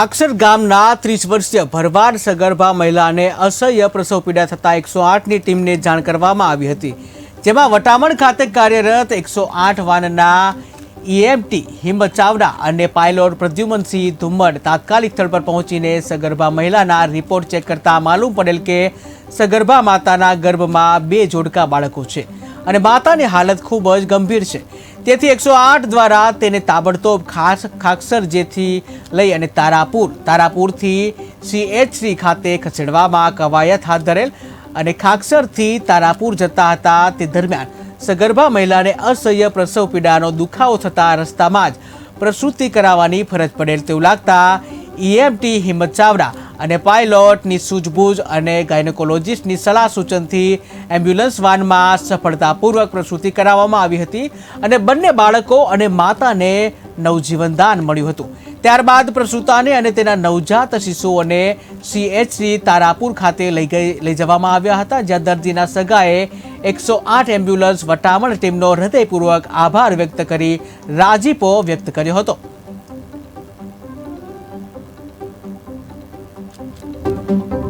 અક્ષર ગામના ત્રીસ વર્ષીય ભરવાડ સગર્ભા મહિલાને અસહ્ય પ્રસવ પીડા થતાં એકસો આઠની ટીમને જાણ કરવામાં આવી હતી. જેમાં વટામણ ખાતે કાર્યરત એકસો આઠ વાનના ઈએમટી હિંમત ચાવડા અને પાયલોટ પ્રદ્યુમનસિંહ ધુમ્મડ તાત્કાલિક સ્થળ પર પહોંચીને સગર્ભા મહિલાના રિપોર્ટ ચેક કરતા માલુમ પડેલ કે સગર્ભા માતાના ગર્ભમાં બે જોડકા બાળકો છે. અને માતાની હાલત ખૂબ જ ગંભીર છે. તેથી એકસો આઠ દ્વારા તેને તાબડતોબ ખાસ ખાકસર જેથી લઈ અને તારાપુર, તારાપુરથી સીએચસી ખાતે ખસેડવામાં કવાયત હાથ ધરેલ અને ખાકસરથી તારાપુર જતા હતા તે દરમિયાન સગર્ભા મહિલાને અસહ્ય પ્રસવ પીડાનો દુખાવો થતા રસ્તામાં જ પ્રસૂતિ કરાવવાની ફરજ પડેલ તેવું લાગતા ઈએમટી હિંમત ચાવડા અને પાયલોટની સૂઝબૂઝ અને ગાયનેકોલોજિસ્ટની સલાહ સૂચનથી એમ્બ્યુલન્સ વાનમાં સફળતાપૂર્વક પ્રસૂતિ કરાવવામાં આવી હતી અને બંને બાળકો અને માતાને નવજીવનદાન મળ્યું હતું. ત્યારબાદ પ્રસૂતાને અને તેના નવજાત શિશુઓને સીએચસી તારાપુર ખાતે લઈ ગઈ, લઈ જવામાં આવ્યા હતા, જ્યાં દર્દીના સગાએ એકસો આઠ એમ્બ્યુલન્સ વટામણ ટીમનો હૃદયપૂર્વક આભાર વ્યક્ત કરી રાજીપો વ્યક્ત કર્યો હતો. Thank you.